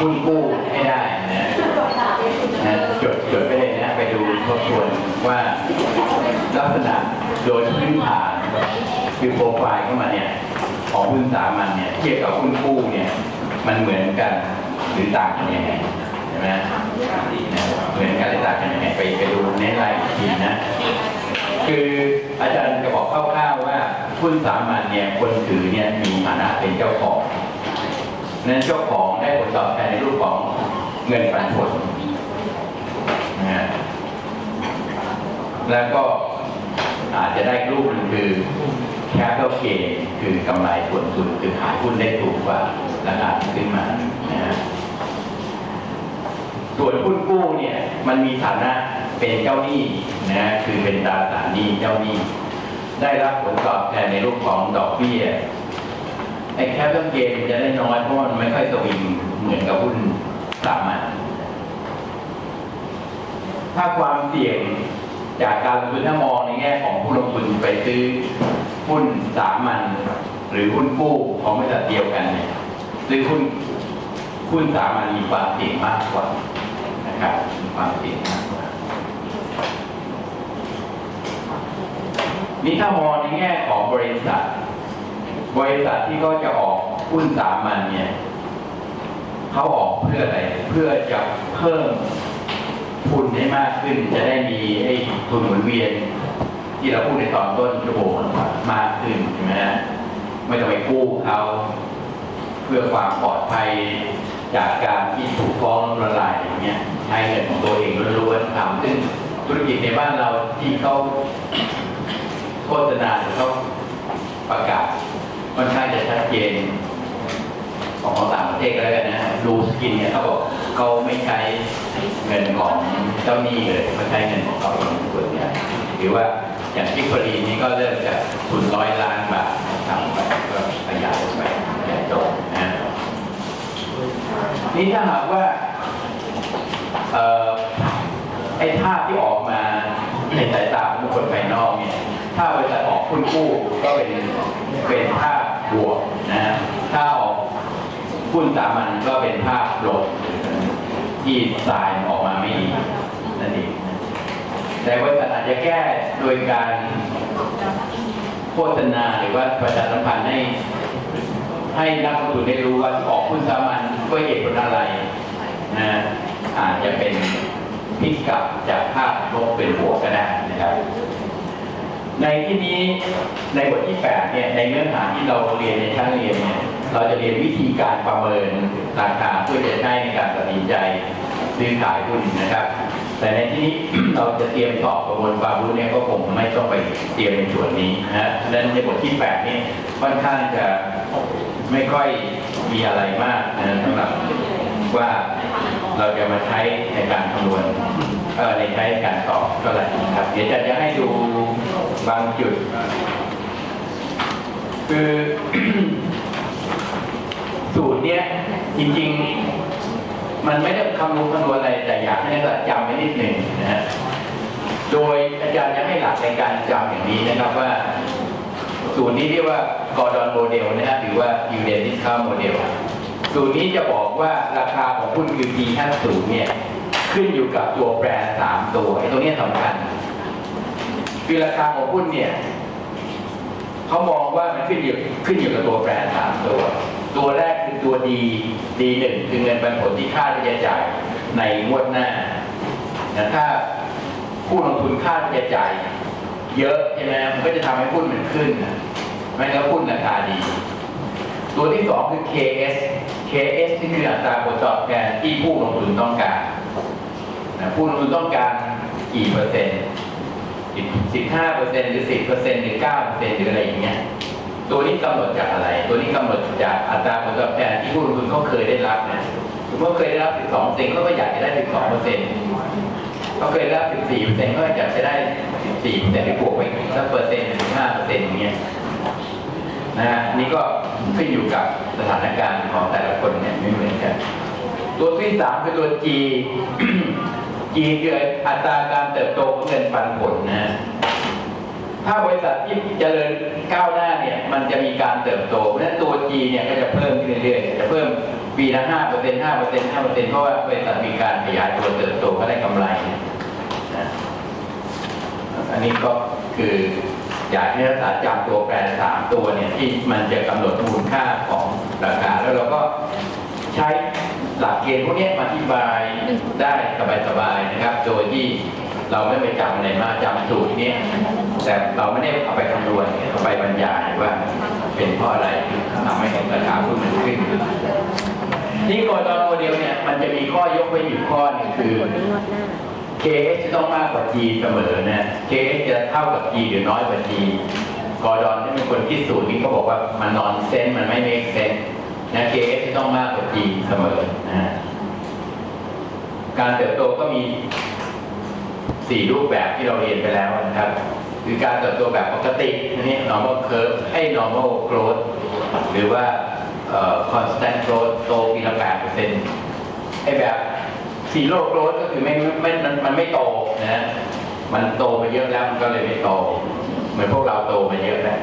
หุ้นกู้ให้ได้นะนะจดจดไปเลยนะไปดูทบทวนว่าลักษณะโดยพื้นฐานคือโปรไฟล์เข้ามาเนี่ยของหุ้นสามัญเนี่ยเทียบกับหุ้นกู้เนี่ยมันเหมือนกันหรือต่างกันยังไงใช่ไหมนะเหมือนกันหรือต่างกันยังไงไปไปดูในรายละเอียดนะคืออาจารย์จะบอกคร่าวๆว่าหุ้นสามัญเนี่ยคนถือเนี่ยมีฐานะเป็นเจ้าของนั้นเจ้าของ ได้ผลตอบแทนในรูปของเงินปันผลนะฮะแล้วก็อาจจะได้รูปหนึ่งคือ capital gain คือกำไรส่วนสุดคือขายหุ้นได้ถูกกว่าราคาที่ขึ้นมานะฮะส่วนหุ้นกู้เนี่ยมันมีฐานะเป็นเจ้าหนี้นะคือเป็นตราสารหนี้เจ้าหนี้ ได้รับผลตอบแทนในรูปของดอกเบี้ย ไอ้แคปเปิลเกนจะได้น้อย เพราะมันไม่ค่อยสวิงเหมือนกับหุ้นสามัญถ้าความเสี่ยงจากการลงทุนถ้ามองในแง่ของผู้ลงทุนไปซื้อหุ้นสามัญหรือหุ้นกู้ของบริษัทเดียวกันเนี่ยซื้อหุ้นหุ้นสามัญมีความเสี่ยงมากกว่านะครับมีความเสี่ยงมากกว่านี่ถ้ามองในแง่ของบริษัท บริษัทที่เขาจะออกหุ้นสามัญเนี่ยเขาออกเพื่ออะไร เพื่อจะเพิ่มทุนให้มากขึ้น จะได้มีไอ้ทุนหมุนเวียน ที่เราพูดในตอนต้นชั่วโมงมากขึ้นใช่ไหมฮะไม่ต้องไปกู้เขาเพื่อความปลอดภัยจากการที่ถูกฟ้องล้มละลายอย่างเงี้ยใช้เงินของตัวเองล้วนๆทำซึ่งธุรกิจในบ้านเราที่เขาโฆษณาหรือเขาประกาศ ค่อนข้างจะชัดเจน ของต่างประเทศก็แล้วกันนะดูสกินเนี่ยเขาบอกเขาไม่ใช้เงินของเจ้าหนี้เลยเขาใช้เงินของเขาเองส่วนเนี่ยหรือว่าอย่างทิฟฟรีนี่ก็เริ่มจากทุนร้อยล้านบาททำไปก็ขยายไปขยายโตนะนี่ถ้าหากว่าไอ้ภาพที่ออกมาในสายตาของคคลภายนอกเนี่ย ถ้าบริษัทออกหุ้นกู้ก็เป็นเป็นภาพบวกนะฮะถ้าออกหุ้นสามัญก็เป็นภาพลบที่สายออกมาไม่ดีนั่นเองแต่บริษัทอาจจะแก้โดยการโฆษณาหรือว่าประชาสัมพันธ์ให้ให้นักลงทุนได้รู้ว่าออกหุ้นสามัญด้วยเหตุผลอะไรนะอาจจะเป็นพลิกกลับจากภาพลบเป็นบวกก็ได้นะครับ ในที่นี้ในบทที่ 8 เนี่ยในเนื้อหาที่เราเรียนในชั้นเรียนเนี่ยเราจะเรียนวิธีการประเมินราคาเพื่อจะใช้ในการตัดสินใจซื้อขายหุ้นนะครับ แต่ในที่นี้เราจะเตรียมสอบประมวลความรู้เนี่ยก็คงไม่ต้องไปเตรียมในส่วนนี้นะฮะดังนั้นในบทที่ 8 นี่ค่อนข้างจะไม่ค่อยมีอะไรมากนะสำหรับว่าเราจะมาใช้ในการคำนวณเออในใช้การตอบเท่าไหร่นครับ เดี๋ยวจะจะให้ดู บางจุด คือสูตรเนี้ยจริง ๆ มันไม่ได้คำนวณคำนวณอะไรแต่อยากให้นักศึกษาจำไว้นิดหนึ่งนะฮะโดยอาจารย์จะให้หลักในการจำอย่างนี้นะครับว่า สูตรนี้เรียกว่ากอร์ดอนโมเดลนะฮะหรือว่ายูเดนดิสคาโมเดลสูตรนี้จะบอกว่าราคาของหุ้น QT 50 เนี่ยขึ้นอยู่กับตัวแปรสามตัวไอ้ตัวเนี้ยสำคัญ คือราคาของหุ้นเนี่ยเขามองว่ามันขึ้นอยู่ขึ้นอยู่กับตัวแปรสามตัว ตัวแรกคือตัวดีดีหนึ่งคือเงินปันผลที่ค่าที่จะจ่ายในงวดหน้าแต่ถ้าผู้ลงทุนค่าที่จะจ่ายเยอะใช่ไหมมันก็จะทำให้หุ้นมันขึ้นนะไม่งั้นหุ้นราคาดี ตัวที่สองคือ KS KS นี่คืออัตราผลตอบแทนที่ผู้ลงทุนต้องการนะผู้ลงทุนต้องการกี่เปอร์เซ็นต์ สิบห้าเปอร์เซ็นต์หรือสิบเปอร์เซ็นต์หรือเก้าเปอร์เซ็นต์หรืออะไรอย่างเงี้ยตัวนี้กำหนดจากอะไร ตัวนี้กำหนดจากอัตราผลตอบแทนที่ผู้ลงทุนเขาเคยได้รับนะสมมติว่าเคยได้รับ 12เซ็นเขาก็อยากจะได้ 12เปอร์เซ็นต์เขาเคยได้รับ 14เปอร์เซ็นต์ก็อยากจะได้ 14เปอร์เซ็นต์หรือบวกไปสักเปอร์เซ็นต์หรือ5เปอร์เซ็นต์อย่างเงี้ยนะฮะนนี่ก็ขึ้นอยู่กับสถานการณ์ของแต่ละคนเนี่ยไม่เหมือนกัน ตัวที่สามคือตัว G G คืออัตราการเติบโตของเงินปันผลนะฮะถ้าบริษัทที่เจริญก้าวหน้าเนี่ย มันจะมีการเติบโตเพราะฉะนั้นตัว G เนี่ยก็จะเพิ่มขึ้นเรื่อยๆจะเพิ่มปีละห้าเปอร์เซ็นต์ห้าเปอร์เซ็นต์ห้าเปอร์เซ็นต์เพราะว่าบริษัทมีการขยายตัวเติบโตก็ได้กำไรนะอันนี้ก็คืออยากให้นักศึกษาจำตัวแปรสามตัวเนี่ยที่มันจะกำหนดมูลค่าของราคาแล้วเราก็ใช้ หลักเกณฑ์พวกนี้มาอธิบายได้สบายๆนะครับ โดยที่เราไม่ไปจำอะไรมากจำสูตรนี้แต่เราไม่ได้เอาไปคำนวณเอาไปบรรยายว่าเป็นเพราะอะไรทำให้ราคาหุ้นมันขึ้นนี่กอตอนโมเดลเนี่ยมันจะมีข้อยกเว้นอยู่ข้อหนึ่งคือ KH จะต้องมากกว่า G เสมอนะ KH จะเท่ากับ G หรือน้อยกว่า G กอร์ดอนที่เป็นคนคิดสูตรนี้ก็บอกว่ามันนอนเซนมันไม่เมกเซน นะ KH จะต้องมากกว่า G เสมอนะการเติบโตก็มีสี่รูปแบบที่เราเรียนไปแล้วนะครับ คือการเติบโตแบบปกติอันนี้ normal curve ให้ normal growth หรือว่า constant growth โตปีละแปดเปอร์เซ็นต์ไอ้แบบซีโร่โกรธก็คือไม่ไม่มันมันไม่โตนะมันโตมาเยอะแล้วมันก็เลยไม่โต เหมือนพวกเราโตมาเยอะแล้ว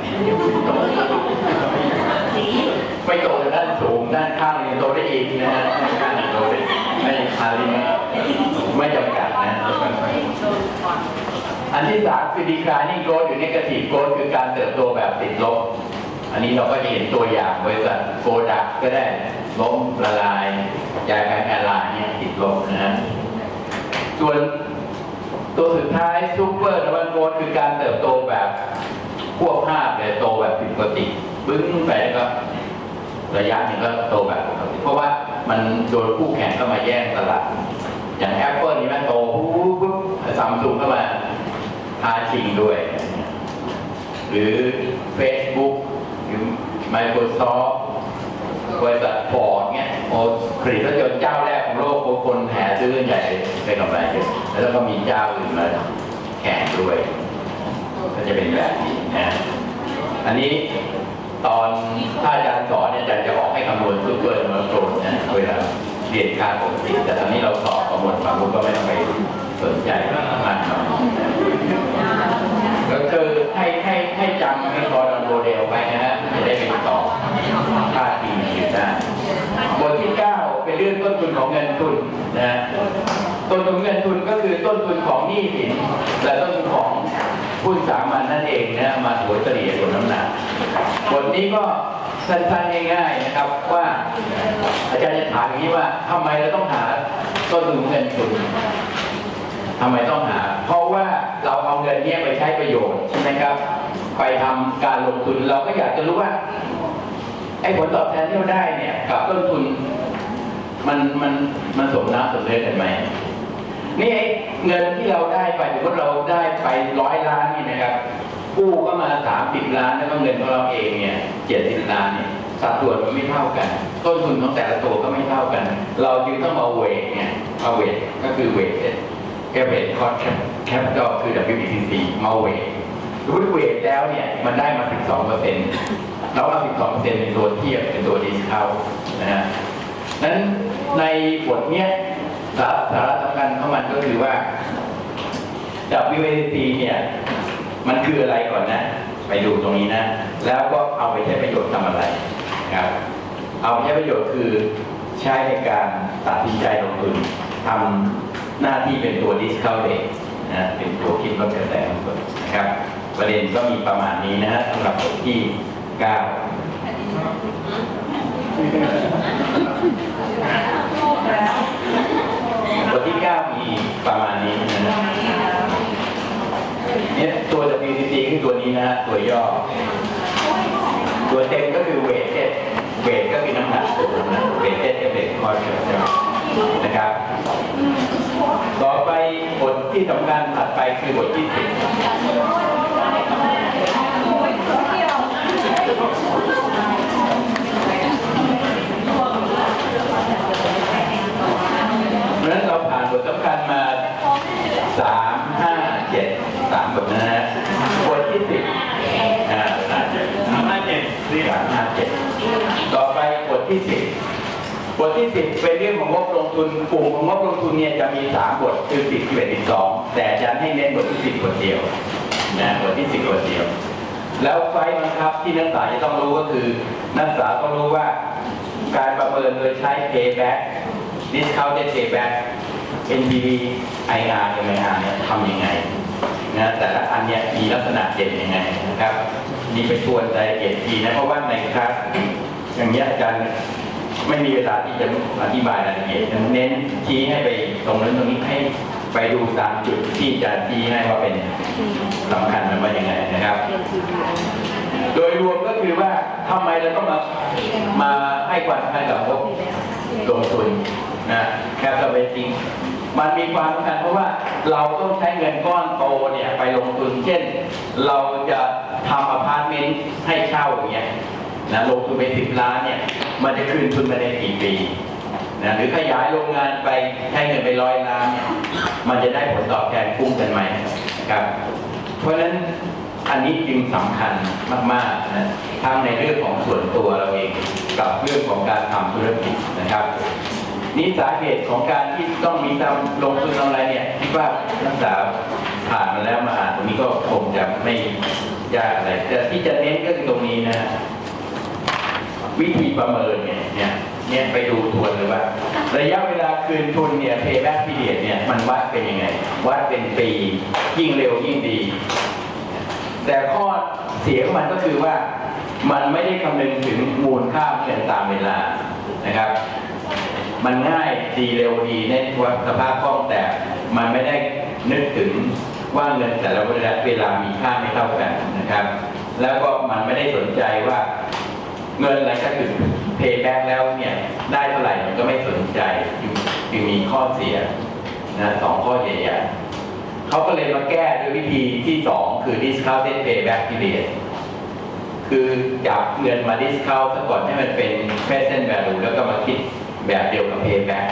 ไม่โตด้านสูงด้านข้างยังโตได้อีกนะฮะด้านข้างยังโตได้ไม่คาลิมไม่จำกัดนะ อันที่สามคือ declining growth หรือ negative growth คือการเติบโตแบบติดลบ อันนี้เราก็จะเห็นตัวอย่างบริษัทโกดักก็ได้ล้มละลายยายการแอร์ไลน์เนี่ยติดลบนะฮะส่วนตัวสุดท้ายซูเปอร์นวันโกคือการเติบโตแบบควบภาพเลยโตแบบผิดปกติ บึ้งไปแล้วก็ระยะหนึ่งก็โตแบบเพราะว่ามันโดนคู่แข่งเข้ามาแย่งตลาด อย่างแอปเปิลนี่มันโตปุ๊บปุ๊บซัมซุงเข้ามาท้าชิงด้วย หรือ Facebook หรือ Microsoft บริษัทฟอร์ดเนี่ยโอ้ผลิตรถยนต์เจ้าแรกของโลกโอ้คนแห่ซื้อใหญ่ได้กำไรเยอะแล้วก็มีเจ้าอื่นมาแข่งด้วย ก็จะเป็นแบบนี้นะอันนี้ ตอนถ้าอาจารย์สอนเนี่ยอาจารย์จะออกให้คำนวณซูเปอร์มาโกรนะเวลาเรียนค่าปกติแต่ตอนนี้เราสอบประมวลความรู้ก็ไม่ต้องไปสนใจมากมายก็คือให้ให้ให้จำให้คอดอนโมเดลไปนะฮะจะได้เป็นต่อค่าทีอยู่ได้บทที่ 9 เป็นเรื่องต้นทุนของเงินทุนนะต้นทุนเงินทุนก็คือต้นทุนของหนี้สินและต้นทุนของ หุ้สามัญนั่นเองนะมาถัวเฉลี่ยส่วนน้ำหนักบทนี้ก็สั้นๆง่ายๆนะครับว่าอาจารย์จะถามอย่างนี้ว่าทำไมเราต้องหาต้นทุนเงินทุนทำไมต้องหา เพราะว่าเราเอาเงินเนี้ยไปใช้ประโยชน์ใช่ไหมครับ ไปทำการลงทุนเราก็อยากจะรู้ว่าไอ้ผลตอบแทนที่เราได้เนี่ย กับต้นทุน มันมันมันสมน้ำสมเนื้อกันไหม นี่ไอ้เงินที่เราได้ไปสมมติเราได้ไปร้อยล้านนี่นะครับกู้ก็มาสามสิบล้านแล้วก็เงินของเราเองเนี่ยเจ็ดสิบล้านเนี่ยสัดส่วนมันไม่เท่ากัน ต้นทุนของแต่ละตัวก็ไม่เท่ากัน เราจึงต้องมาเวทเนี่ยมาเวทก็คือเวทแค่เวทคอร์แคปก็คือ WBTC มาเวทรู้เวทแล้วเนี่ยมันได้มา 12เปอร์เซ็นต์เราเอา12เปอร์เซ็นต์เป็นตัวเทียบเป็นตัวดิสคาวนะฮะนั้นในบทเนี้ย สาสาระสำคัญของมันก็คือว่า WACC เนี่ย มันคืออะไรก่อนนะ ไปดูตรงนี้นะ แล้วก็เอาไปใช้ประโยชน์ทำอะไรครับเอาไปใช้ประโยชน์คือใช้ในการตัดสินใจลงทุนทำหน้าที่เป็นตัว discount rate นะเป็นตัวคิดลดกระแสเงินนะครับ ประเด็นก็มีประมาณนี้นะฮะสำหรับบทที่9 บทที่ 9 มีประมาณนี้นะฮะ เนี่ยตัว WCC คือ ตัวนี้นะตัวย่อ ตัวเต็มก็คือเวทเจ็ดเวทก็คือน้ำหนักตัวนะเวทเจ็ดก็เป็นคอร์เซลนะครับ ต่อไปบทที่สำคัญถัดไปคือบทที่สิบเพราะฉะนั้นเราผ่านบทสำคัญมาสามห้า สามบทนะฮะบทที่สิบอ่าห้าเจ็ดสามห้าเจ็ดสี่สามห้าเจ็ดต่อไปบทที่สิบบทที่สิบเป็นเรื่องของงบลงทุนกลุ่มของงบลงทุนเนี่ยจะมีสามบทคือสิบสิบเอ็ดสิบสองแต่อาจารย์ให้เน้นบทที่สิบบทเดียวนะบทที่สิบบทเดียว แล้วไฟล์บังคับที่นักศึกษาจะต้องรู้ก็คือ นักศึกษาต้องรู้ว่าการประเมินโดยใช้ payback discounted payback NPV IR MIR เนี่ยทำยังไง นะแต่ละอันเนี่ยมีลักษณะเด่นยังไงนะครับ นี่ไปทวนรายละเอียดทีนะเพราะว่าในคลาสอย่างเนี้ยอาจารย์ไม่มีเวลาที่จะอธิบายรายละเอียดเน้นชี้ให้ไปตรงนั้นตรงนี้ให้ไปดูตามจุดที่อาจารย์ชี้ให้ว่าเป็นสำคัญมันว่ายังไงนะครับ โดยรวมก็คือว่าทำไมเราต้องมามาให้ความสำคัญกับงบลงทุนนะแคปเปจริง มันมีความสำคัญเพราะว่าเราต้องใช้เงินก้อนโตเนี่ยไปลงทุนเช่น เราจะทำอพาร์ตเมนต์ให้เช่าอย่างเงี้ยนะลงทุนไปสิบล้านเนี่ยมันจะคืนทุนมาในกี่ปีนะหรือขยายโรงงานไปใช้เงินไปร้อยล้านเนี่ยมันจะได้ผลตอบแทนคุ้มกันไหมครับ เพราะฉะนั้นอันนี้จึงสำคัญมากๆนะทั้งในเรื่องของส่วนตัวเราเองกับเรื่องของการทำธุรกิจนะครับ นี่สาเหตุของการที่ต้องมีการลงทุนอะไรเนี่ยคิดว่านักศึกษาผ่านมาแล้วมาอ่านตรงนี้ก็คงจะไม่ยากอะไร แต่ที่จะเน้นก็คือตรงนี้นะ วิธีประเมินเนี่ยเนี่ยเนี่ยไปดูทวนเลยว่า ระยะเวลาคืนทุนเนี่ย payback period เนี่ยมันวัดเป็นยังไง วัดเป็นปียิ่งเร็วยิ่งดี แต่ข้อเสียของมันก็คือว่ามันไม่ได้คำนึงถึงมูลค่าเงินตามเวลานะครับ มันง่ายดีเร็วดีในวัสภาพคล่องแต่มันไม่ได้นึกถึงว่าเงินแต่ละเวลาเวลามีค่าไม่เท่ากันนะครับ แล้วก็มันไม่ได้สนใจว่าเงินหลังจากถึงเพย์แบ็กแล้วเนี่ยได้เท่าไหร่มันก็ไม่สนใจจึงมีข้อเสียนะสองข้อใหญ่ๆเขาก็เลยมาแก้ด้วยวิธีที่สองคือ discounted payback period คือจับเงินมา discount ซะก่อนให้มันเป็น present value แล้วก็มาคิด แบบเดียวกับ payback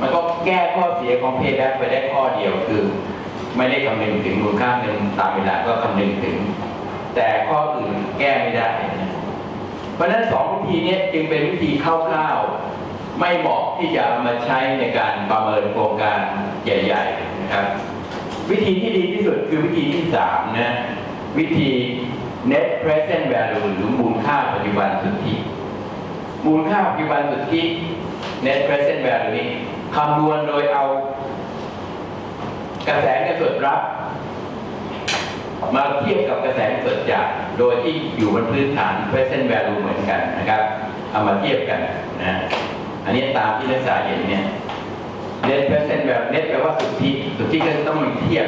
มันก็แก้ข้อเสียของ payback ไปได้ข้อเดียวคือ ไม่ได้คำนึงถึงมูลค่าเงินตามเวลาก็คำนึงถึง แต่ข้ออื่นแก้ไม่ได้ เพราะฉะนั้นสองวิธีนี้จึงเป็นวิธีคร่าวๆไม่เหมาะที่จะมาใช้ในการประเมินโครงการใหญ่ๆนะครับ วิธีที่ดีที่สุดคือวิธีที่สามนะวิธี net present value หรือมูลค่าปัจจุบันสุทธิ มูลค่าปัจจุบันสุทธิ net present value นี้คำนวณโดยเอากระแสเงินสดรับ มาเทียบกับกระแสเงินสดจากโดยที่อยู่บนพื้นฐาน present value เหมือนกันนะครับเอามาเทียบกันนะอันนี้ตามที่นักศึกษาเห็นเนี่ย net present value net แปลว่าสุทธิสุทธิก็จะต้องมีเทียบ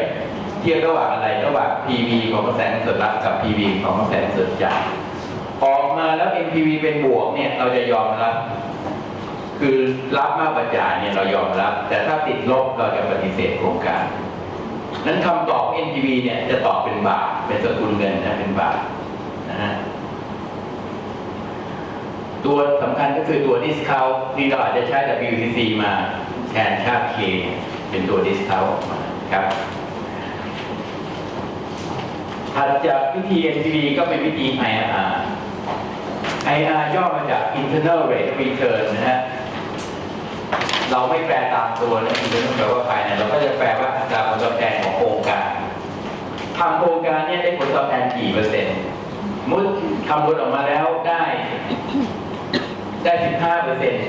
เทียบระหว่างอะไรระหว่าง PV ของกระแสเงินสดรับกับ PV ของกระแสเงินสดจากออกมาแล้ว NPV เป็นบวกเนี่ยเราจะยอมรับ คือรับมากกว่าจ่ายเนี่ยเรายอมรับ แต่ถ้าติดลบเราจะปฏิเสธโครงการ นั้นคำตอบ NPV เนี่ยจะตอบเป็นบาทเป็นสกุลเงินนะเป็นบาทนะฮะตัวสำคัญก็คือตัว discount นี่เราอาจจะใช้ WTC มาแทนค่า K เป็นตัว discount ครับถัดจากวิธี NPV ก็เป็นวิธี IRR IRR ย่อมาจาก internal rate return นะฮะ เราไม่แปลตามตัวนะ internal แปลว่าภายในเราก็จะแปลว่าอัตราผลตอบแทนของโครงการทำโครงการเนี่ยได้ผลตอบแทนกี่เปอร์เซ็นต์มุดคำนวณออกมาแล้วได้ได้15เปอร์เซ็นต์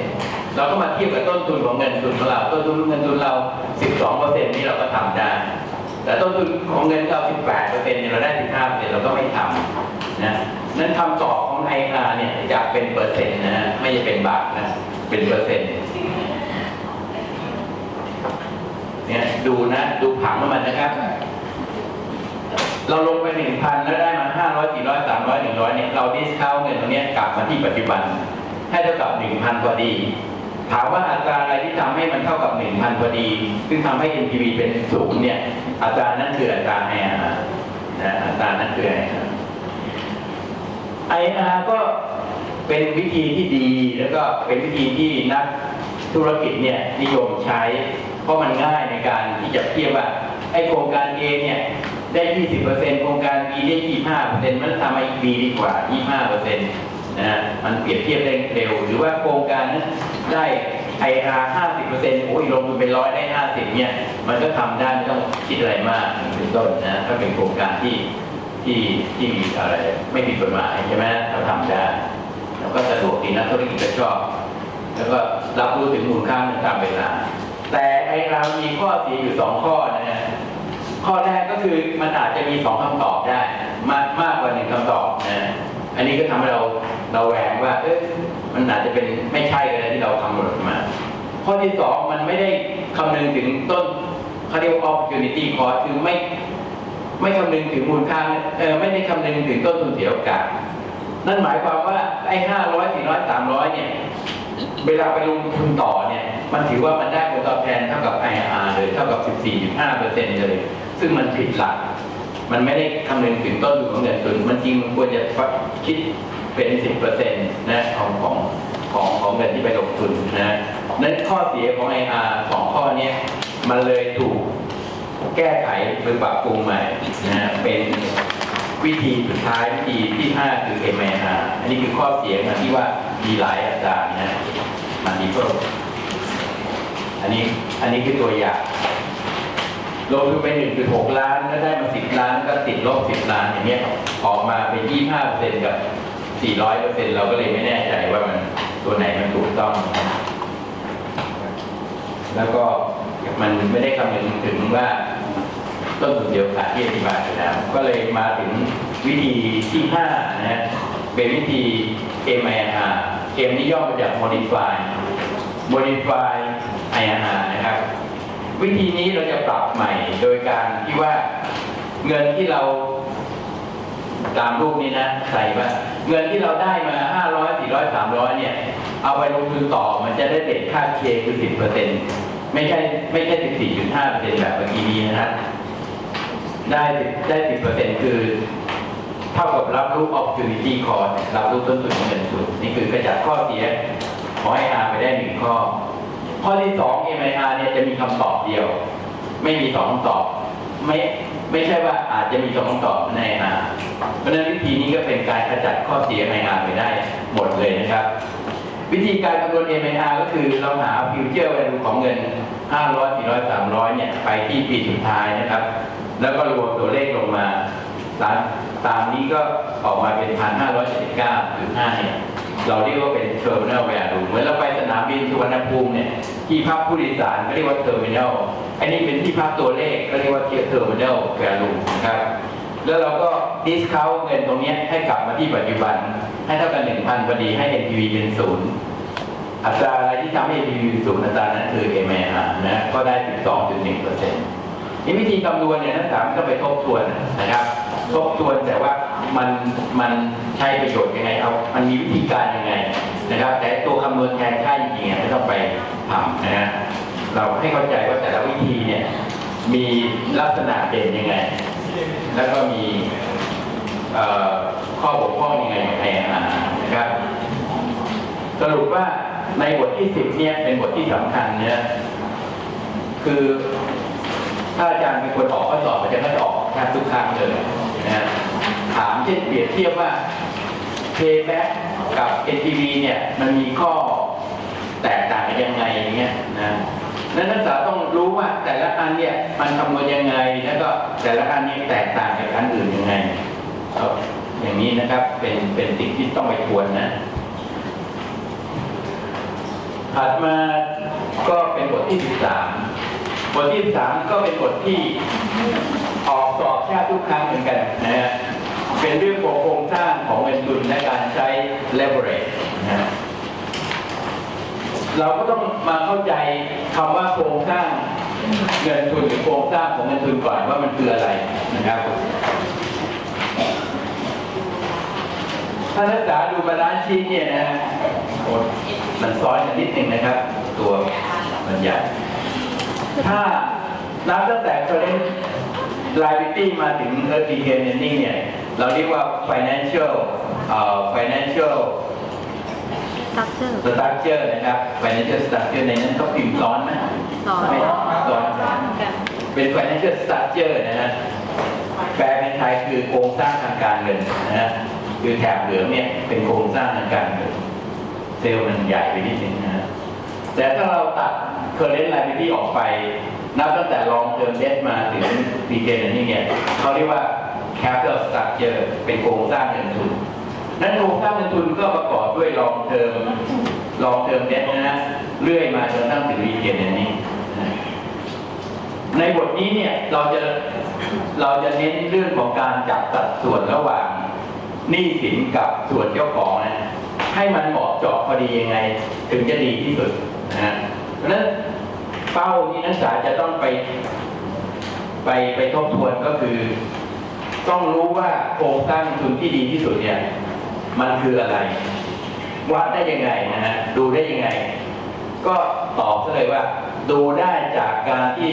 เราก็มาเทียบกับต้นทุนของเงินทุนของเราต้นทุนเงินทุนเรา12เปอร์เซ็นต์นี่เราก็ทำได้แต่ต้นทุนของเงินเรา18เปอร์เซ็นต์เนี่ยเราได้15เปอร์เซ็นต์เราก็ไม่ทำนะนั้นคำตอบของ IR เนี่ยจะเป็นเปอร์เซ็นต์นะฮะไม่ใช่เป็นบาทนะเป็นเปอร์เซ็นต์ เนี่ยดูนะ ดูผังของมันนะครับ เราลงไปหนึ่งพันแล้วได้มาห้าร้อยสี่ร้อยสามร้อยหนึ่งร้อยเนี่ยเราดิสคาวเงินตรงนี้กลับมาที่ปัจจุบัน ให้เท่ากับหนึ่งพันพอดี ถามว่าอัตราอะไรที่ทำให้มันเท่ากับหนึ่งพันพอดี ซึ่งทำให้ NPV เป็นสูงเนี่ยอัตรานั้นคืออัตรา IRR นะอัตรานั้นคือ IRR IRR ก็เป็นวิธีที่ดีแล้วก็เป็นวิธีที่นักธุรกิจเนี่ยนิยมใช้ เพราะมันง่ายในการที่จะเทียบว่าไอ้โครงการ A เนี่ยได้ 20%โครงการ B ได้ 25%มันทำไม B ดีกว่า 25%นะฮะมันเปรียบเทียบได้เร็ว หรือว่าโครงการนั้นได้ IR 50%โอ้ยลงทุนเป็นร้อยได้ 50 เนี่ย มันก็ทำได้ไม่ต้องคิดอะไรมากเป็นต้นนะถ้าเป็นโครงการที่ที่ที่มีอะไรไม่ผิดกฎหมายใช่ไหมเราทำได้แล้วก็สะดวกดีนะธุรกิจก็ชอบ แล้วก็รับรู้ถึงมูลค่าเงินตามเวลา แต่ไอเรามีข้อเสียอยู่สองข้อนะฮะข้อแรกก็คือมันอาจจะมีสองคำตอบได้ มากมากกว่าหนึ่งคำตอบนะ อันนี้ก็ทำให้เราเราแหวงว่า เอ๊ะมันอาจจะเป็นไม่ใช่เลยที่เราคำนวณมา ข้อที่สองมันไม่ได้คำนึงถึงต้นเขาเรียกว่า opportunity cost คือไม่ไม่คำนึงถึงมูลค่าเออไม่ได้คำนึงถึงต้นทุนเสียโอกาส นั่นหมายความว่าไอ้ห้าร้อยสี่ร้อยสามร้อยเนี่ย เวลาไปลงทุนต่อเนี่ย มันถือว่ามันได้ผลตอบแทนเท่ากับ IRR เลยเท่ากับ 14.5เปอร์เซ็นต์เลย ซึ่งมันผิดหลัก มันไม่ได้คำนึงถึงต้นทุนของเงินทุน มันจริงมันควรจะคิดเป็น 10เปอร์เซ็นต์นะของของของของเงินที่ไปลงทุนนะนั้นข้อเสียของ IR สองข้อนี้มันเลยถูกแก้ไขหรือปรับปรุงใหม่นะฮะเป็นวิธีสุดท้ายวิธีที่ 5 คือ MIR อันนี้คือข้อเสียนะที่ว่ามีหลายอาจารย์นะมันมีเพิ่ม อันนี้อันนี้คือตัวอย่างลงทุนไป 1.6 ล้านแล้วได้มา 10 ล้านก็ติดลบ 10 ล้านอย่างเงี้ยออกมาเป็น 25%กับ 400%เราก็เลยไม่แน่ใจว่ามันตัวไหนมันถูกต้อง แล้วก็มันไม่ได้คำนึงถึงว่าต้นทุนเดียวกันที่อธิบายไปแล้วก็เลยมาถึงวิธีที่ 5 นะฮะเป็นวิธี MIR M นี่ย่อมาจาก Modify Modify IRR นะครับ วิธีนี้เราจะปรับใหม่โดยการที่ว่าเงินที่เราตามรูปนี้นะใส่ว่าเงินที่เราได้มา 500 400 300 เนี่ย เอาไปลงทุนต่อมันจะได้เด็ดค่าเคคือ10ไม่ใช่ไม่ใช่ 14.5แบบเมื่อกี้นี้นะฮะได้ 10ได้10คือ เท่ากับรับรู้ opportunity cost รับรู้ต้นทุนของเงินทุนนี่คือกระจัดข้อเสียขอให้ R ไปได้หนึ่งข้อ ข้อที่2 MIR เนี่ยจะมีคำตอบเดียว ไม่มีสองคำตอบ ไม่ไม่ใช่ว่าอาจจะมีสองคำตอบใน R เพราะฉะนั้นวิธีนี้ก็เป็นการขจัดข้อเสียใน R ไปได้หมดเลยนะครับ วิธีการคำนวณ MIR ก็คือเราหา future value ของเงิน 500 400 300 เนี่ยไปที่ปีสุดท้ายนะครับ แล้วก็รวมตัวเลขลงมาตามตามนี้ก็ออกมาเป็น 1,579หรือ5เนี่ย เราเรียกว่าเป็น terminal value เหมือนเราไปสนามบินสุวรรณภูมิเนี่ยที่พักผู้โดยสารก็เรียกว่า terminal อันนี้เป็นที่พักตัวเลขก็เรียกว่า terminal value นะครับแล้วเราก็ discount เงินตรงนี้ให้กลับมาที่ปัจจุบัน ให้เท่ากัน1,000พอดีให้ NPV เป็นศูนย์อัตราอะไรที่ทำให้ NPV เป็นศูนย์อัตรานั้นคือ MAR นะก็ได้ 12.1เปอร์เซ็นต์นี่วิธีคำนวณเนี่ยนักศึกษาไม่ต้องไปทบทวนนะครับ ทบทวนแต่ว่ามันมันใช้ประโยชน์ยังไงเอา มันมีวิธีการยังไงนะครับ แต่ตัวคำนวณแทนค่าจริงๆเนี่ยไม่ต้องไปทำนะฮะเราให้เข้าใจว่าแต่ละวิธีเนี่ยมีลักษณะเด่นยังไง แล้วก็มีข้อบกพร่องยังไงในอาหารนะครับ สรุปว่าในบทที่10เนี่ยเป็นบทที่สำคัญเนี่ยคือถ้าอาจารย์เป็นคนออกข้อสอบมันจะไม่ออกแทบทุกครั้งเลย นะถามเช่นเปรียบเทียบว่า payback กับ NPV เนี่ยมันมีข้อแตกต่างกันยังไงอย่างเงี้ยนะนั้นนักศึกษาต้องรู้ว่าแต่ละอันเนี่ยมันคำนวณยังไง แล้วก็แต่ละอันนี้แตกต่างจากอันอื่นยังไงเอาอย่างนี้นะครับเป็นเป็นสิ่งที่ต้องไปทวนนะถัดมาก็เป็นบทที่ 13 บทที่ 13 ก็เป็นบทที่ สอบแทบทุกครั้งเหมือนกันนะฮะเป็นเรื่องของโครงสร้างของเงินทุนและการใช้ leverage นะฮะเราก็ต้องมาเข้าใจคำว่าโครงสร้างเงินทุนหรือโครงสร้างของเงินทุนก่อนว่ามันคืออะไรนะครับ ถ้านักศึกษาดูบาลานซ์ชีทเนี่ยนะมันซ้อนกันนิดนึงนะครับ ตัวมันใหญ่ถ้านับตั้งแต่ current liability มาถึง retained earning เนี่ย เราเรียกว่า financial เอ่อ financial ซักเจอร์ structure นะครับ financial structure ในนั้นเขาพิมพ์ซ้อนไหมซ้อนไม่ซ้อนซ้อนเหมือนกันเป็น financial structure นะฮะแปลเป็นไทยคือโครงสร้างทางการเงินนะฮะคือแถบเหลืองเนี่ยเป็นโครงสร้างทางการเงินเซลล์มันใหญ่ไปนิดนึงนะฮะแต่ถ้าเราตัด current liability ออกไป นับตั้งแต่ long term debt มาถึง retained earning เนี่ยเขาเรียกว่า capital structure เป็นโครงสร้างเงินทุน นั้นโครงสร้างเงินทุนก็ประกอบด้วยลองเทอมลองเทอมเด็นะฮะเรื่อยมาจนตั้งถึงรีเทียนนี้ในบทนี้เนี่ยเราจะเราจะเน้นเรื่องของการจับสัดส่วนระหว่างหนี้สินกับส่วนเจ้าของนะให้มันเหมาะเจาะพอดียังไง ถึงจะดีที่สุดนะฮะเพราะฉะนั้น เป้าที่นักศึกษาจะต้องไป ไปไปทบทวนก็คือ ต้องรู้ว่าโครงสร้างทุนที่ดีที่สุดเนี่ย มันคืออะไร วัดได้ยังไงนะฮะดูได้ยังไง ก็ตอบซะเลยว่า ดูได้จากการที่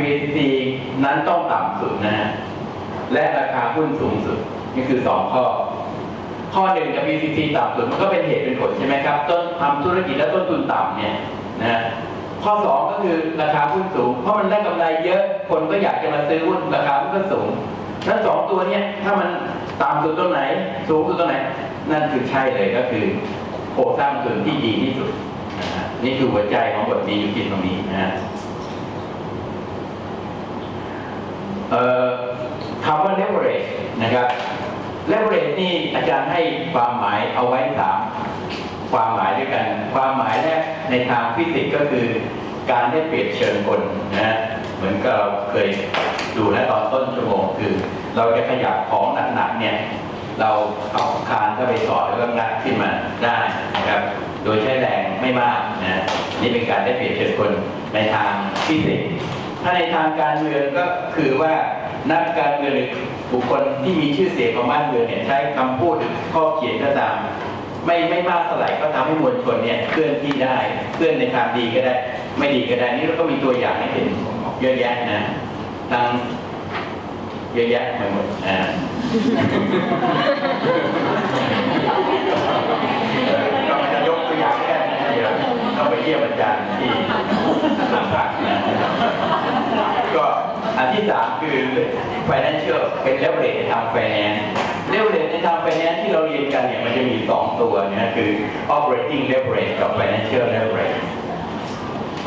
WACC นั้นต้องต่ำสุดนะฮะและราคาหุ้นสูงสุดนี่คือสองข้อ ข้อหนึ่ง WCC ต่ำสุดมันก็เป็นเหตุเป็นผลใช่ไหมครับ ต้นทำธุรกิจและต้นทุนต่ำเนี่ยนะ ข้อสองก็คือราคาหุ้นสูง เพราะมันได้กำไรเยอะคนก็อยากจะมาซื้อหุ้นราคาหุ้นก็สูงนั้นสองตัวเนี้ยถ้ามันต่ำสุดตรงไหน สูงสุดตรงไหน นั่นคือใช่เลยก็คือโครงสร้างทุนที่ดีที่สุด นี่คือหัวใจของบทนี้อยู่ที่ตรงนี้นะคำว่า leverage นะครับ leverage นี่อาจารย์ให้ความหมายเอาไว้สาม ความหมายด้วยกัน ความหมายแรกในทางฟิสิกส์ก็คือ การได้เปรียบเชิญคนนะฮะเหมือนกับเราเคยดูนะตอนต้นชั่วโมงคือ เราจะขยับของหนักๆเนี่ยเราเอาคานเข้าไปสอดแล้วก็งัดขึ้นมาได้นะครับ โดยใช้แรงไม่มากนะนี่เป็นการได้เปรียบเชิญคนในทางฟิสิกส์ถ้าในทางการเมืองก็คือว่านักการเมืองหรือบุคคลที่มีชื่อเสียงของบ้านเมืองเนี่ยใช้คำพูดหรือข้อเขียนก็ตาม ไม่ไม่มากเท่าไหร่ก็ทำให้มวลชนเนี่ยเคลื่อนที่ได้เคลื่อนในทางดีก็ได้ ไม่ดีก็ได้นี่เราก็มีตัวอย่างให้เห็นเยอะแยะนะทั้งเยอะแยะไปหมดอ่าก็จะยกตัวอย่างแค่นี้เดียวต้องไปเยี่ยมอาจารย์ที่หลังพักนะก็ อันที่สามคือ financial เป็น leverage ในทาง finance leverage ในทาง finance ที่เราเรียนกันเนี่ยมันจะมีสองตัวนะคือ operating leverage กับ financial leverage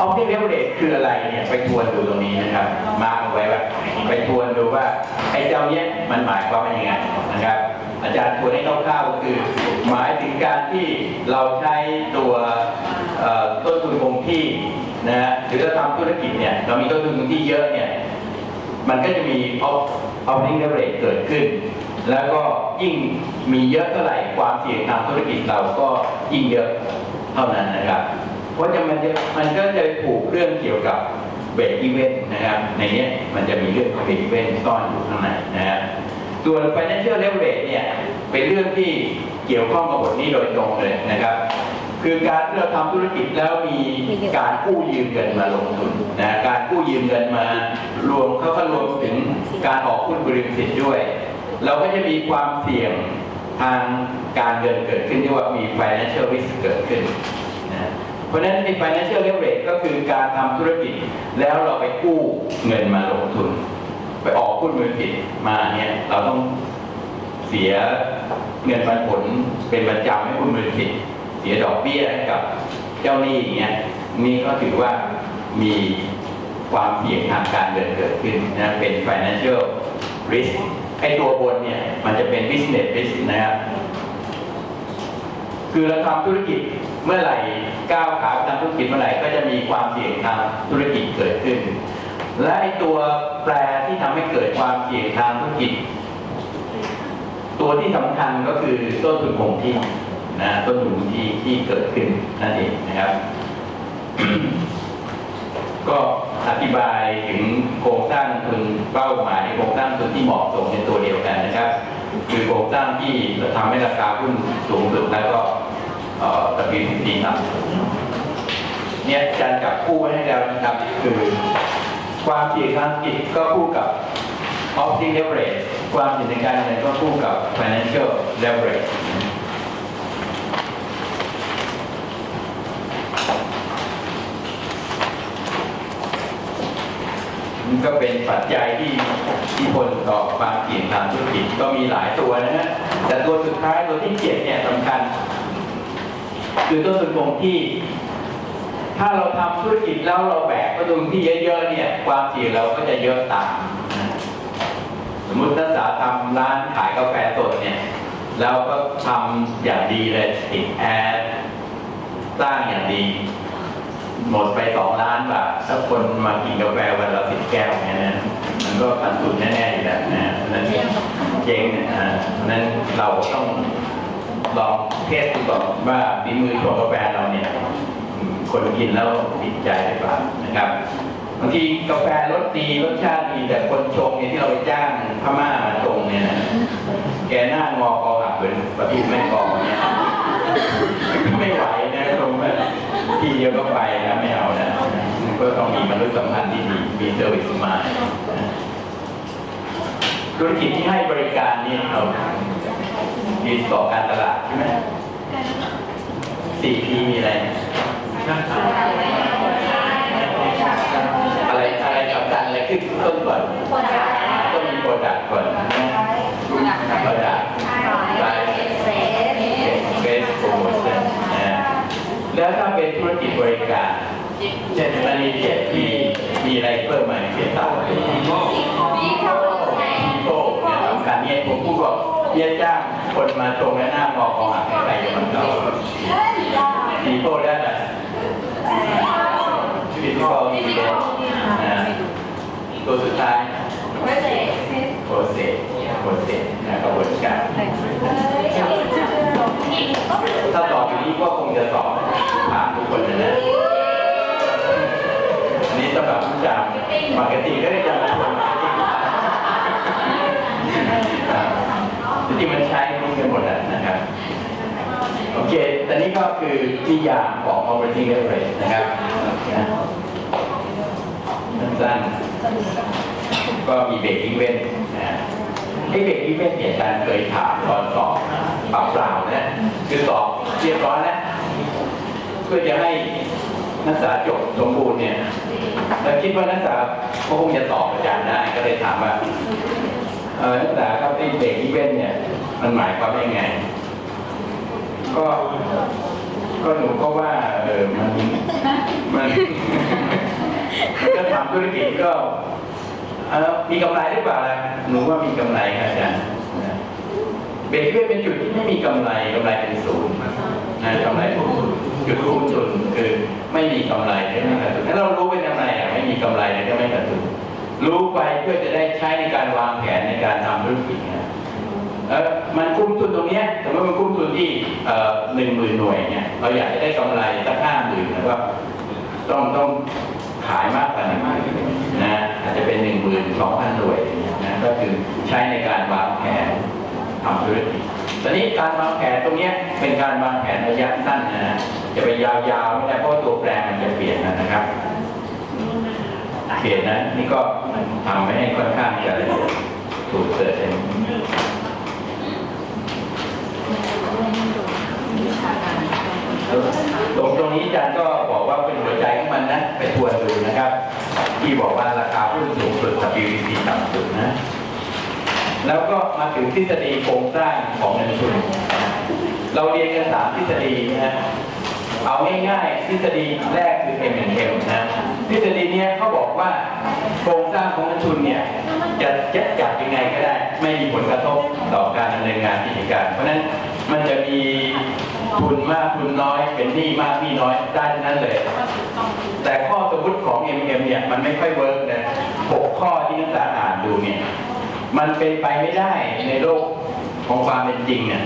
operating leverage คืออะไรเนี่ยไปทวนดูตรงนี้นะครับ มาเอาไว้แบบไปทวนดูว่าไอ้เจ้าเนี้ยมันหมายความว่ายังไงนะครับอาจารย์ทวนให้คร่าวๆก็คือ หมายถึงการที่เราใช้ตัวต้นทุนคงที่นะฮะหรือเราทำธุรกิจเนี่ยเรามีต้นทุนคงที่เยอะเนี่ย มันก็จะมี op- operating leverage เกิดขึ้น แล้วก็ยิ่งมีเยอะเท่าไหร่ความเสี่ยงทางธุรกิจเราก็ยิ่งเยอะเท่านั้นนะครับ เพราะจะมันจะมันก็จะผูกเรื่องเกี่ยวกับเบรกอีเวนต์นะครับ ในนี้มันจะมีเรื่องของเบรกอีเวนต์ซ่อนอยู่ข้างในนะฮะส่วน financial leverage เนี่ยเป็นเรื่องที่เกี่ยวข้องกับบทนี้โดยตรงเลยนะครับ คือการที่เราทำธุรกิจแล้วมีการกู้ยืมเงินมาลงทุนนะการกู้ยืมเงินมารวมเขาก็รวมถึงการออกหุ้นบริษัทด้วย เราก็จะมีความเสี่ยงทางการเงินเกิดขึ้นที่ว่ามี financial risk เกิดขึ้นนะเพราะฉะนั้นใน financial leverage ก็คือการทำธุรกิจแล้วเราไปกู้เงินมาลงทุน ไปออกหุ้นบริษัทมาเนี่ยเราต้องเสียเงินปันผลเป็นประจำให้หุ้นบริษัท เสียดอกเบี้ยให้กับเจ้าหนี้อย่างเงี้ยนี่ก็ถือว่ามีความเสี่ยงทางการเงินเกิดขึ้นนะเป็น financial risk ไอ้ตัวบนเนี่ยมันจะเป็น business risk นะครับคือเราทำธุรกิจเมื่อไหร่ก้าวขาทำธุรกิจเมื่อไหร่ก็จะมีความเสี่ยงทางธุรกิจเกิดขึ้น และไอ้ตัวแปรที่ทำให้เกิดความเสี่ยงทางธุรกิจ ตัวที่สำคัญก็คือต้นทุนคงที่ นะต้นทุนที่ที่เกิดขึ้นนั่นเองนะครับ ก็อธิบายถึงโครงสร้างทุนเป้าหมายโครงสร้างทุนที่เหมาะสมในตัวเดียวกันนะครับ คือโครงสร้างที่จะทำให้ราคาหุ้นสูงสุดแล้วก็เอ่อ WPP ต่ำสุดเนี่ยอาจารย์จับคู่ไว้ให้แล้วนะครับคือความเสี่ยงทางกิจก็คู่กับ operating leverage ความเสี่ยงในการเงินก็คู่กับ financial leverage ก็เป็นปัจจัยที่ที่ผลต่อความเสี่ยงทางธุรกิจก็มีหลายตัวนะฮะแต่ตัวสุดท้ายตัวที่เจ็ดเนี่ยสำคัญ คือต้นทุนคงที่ ถ้าเราทำธุรกิจแล้วเราแบกต้นทุนที่เยอะๆเนี่ย ความเสี่ยงเราก็จะเยอะตามนะสมมุติถ้าสาทำร้านขายกาแฟสดเนี่ยแล้วก็ทำอย่างดีเลยติดแอร์สร้างอย่างดี หมดไปสองล้านบาทถ้าคนมากินกาแฟวันละสิบแก้วเนี่ยนะมันก็ขาดทุนแน่ๆอยู่แล้วนะเพราะฉะนั้นเจ๊งเนี่ยเพราะฉะนั้นเราต้องลองเทสดูก่อนว่าฝีมือชงกาแฟเราเนี่ย คนกินแล้วติดใจหรือเปล่านะครับบางทีกาแฟรสดีรสชาติดีแต่คนชงเนี่ยที่เราไปจ้างพม่ามาชงเนี่ยนะแกหน้างอคอหักเหมือนประตูแม่กองเนี่ยไม่ไหว ทีเดียวก็ไปนะไม่เอานะมันก็ต้องมีมนุษยสัมพันธ์ที่ดีมีเซอร์วิสมาธุรกิจที่ให้บริการนี่เรามีต่อการตลาดใช่ไหมสี่พีมีอะไรอะไรอะไรสำคัญอะไรขึ้นต้นก่อนต้องมีโปรดักต์ก่อนนะโปรดักต์ไลฟ์เฟสโปรโมชั่นนะแล้วถ้าเป็นธุรกิจ บริการเช่นนาฬิกาที่มีอะไรเพิ่มมาเพียงต่างโก้เนี่ยสำคัญเนี่ยผมพูดว่าเนี่ยจ้างคนมาตรงและหน้ามอของหักใครจะมันเก่าดีโก้ได้นะดีโก้ดีเลยนะตัวสุดท้ายโปรเซสโปรเซสนะกระบวนการ ถ้าตอบอย่างนี้ก็คงจะตอบถามทุกคนนะนะ อันนี้สำหรับผู้จำ ปกติก็ได้จำคนจริงๆมันใช้รู้กันหมดแล้วนะครับ โอเคตอนนี้ก็คือที่อย่างของ operating leverage นะครับสั้นๆก็มีเบรกอีเวนต์นะไอ้เบรกอีเวนต์เนี่ยอาจารย์เคยถามตอนสอบปรับเปล่านะคือสอบเรียบร้อยแล้วเพื่อจะให้นักศึกษาจบสมบูรณ์เนี่ย เราคิดว่านักศึกษาก็คงจะตอบอาจารย์ได้ก็เลยถามว่านักศึกษาครับไอ้เบรกอีเวนต์เนี่ย มันหมายความว่ายังไง ก็ก็หนูก็ว่าเออมันมันมันก็ทำธุรกิจก็มีกำไรหรือเปล่าล่ะหนูว่ามีกำไรครับอาจารย์เบรกอีเวนต์เป็นจุดที่ไม่มีกำไรกำไรเป็นศูนย์นะกำไรเป็นศูนย์ จุดคุ้มทุนคือไม่มีกำไรไม่มีขาดทุนถ้าเรารู้เป็นกำไรอะไม่มีกำไรเลยก็ไม่ขาดทุนรู้ไปเพื่อจะได้ใช้ในการวางแผนในการทำธุรกิจนะเออมันคุ้มทุนตรงเนี้ยแต่ว่ามันคุ้มทุนที่เอ่อหนึ่งหมื่นหน่วยเนี่ยเราอยากจะได้กำไรสักห้าหมื่นนะครับต้องต้องขายมากกว่านั้นนะอาจจะเป็นหนึ่งหมื่นสองพันหน่วยเงี้ยนะก็คือใช้ในการวางแผนทำธุรกิจ ตอนนี้การวางแผนตรงนี้เป็นการวางแผนระยะสั้นนะจะไปยาวๆไม่ได้เพราะตัวแปรมันจะเปลี่ยนนะครับเปลี่ยนนะนี่ก็ทำไว้ให้ค่อนข้างจะถูกเสิร์ชเองตรงตรงนี้อาจารย์ก็บอกว่าเป็นหัวใจของมันนะไปทวนดูนะครับ ที่บอกว่าราคาหุ้นสูงสุด WTC ต่ำสุดนะ แล้วก็มาถึงทฤษฎีโครงสร้างของเงินทุน เราเรียนกันสามทฤษฎีนะฮะเอาง่ายๆทฤษฎีแรกคือ M N M นะทฤษฎีเนี้ยเขาบอกว่าโครงสร้างของเงินทุนเนี่ยจะจะจัดยังไงก็ได้ ไม่มีผลกระทบต่อการดำเนินงานกิจการ เพราะฉะนั้นมันจะมีทุนมากทุนน้อย เป็นหนี้มากหนี้น้อยได้ทั้งนั้นเลย แต่ข้อสมมติของ MM เนี่ยมันไม่ค่อยเวิร์กนะหกข้อที่นักศึกษาอ่านดูเนี่ย มันเป็นไปไม่ได้ในโลกของความเป็นจริงเนี่ย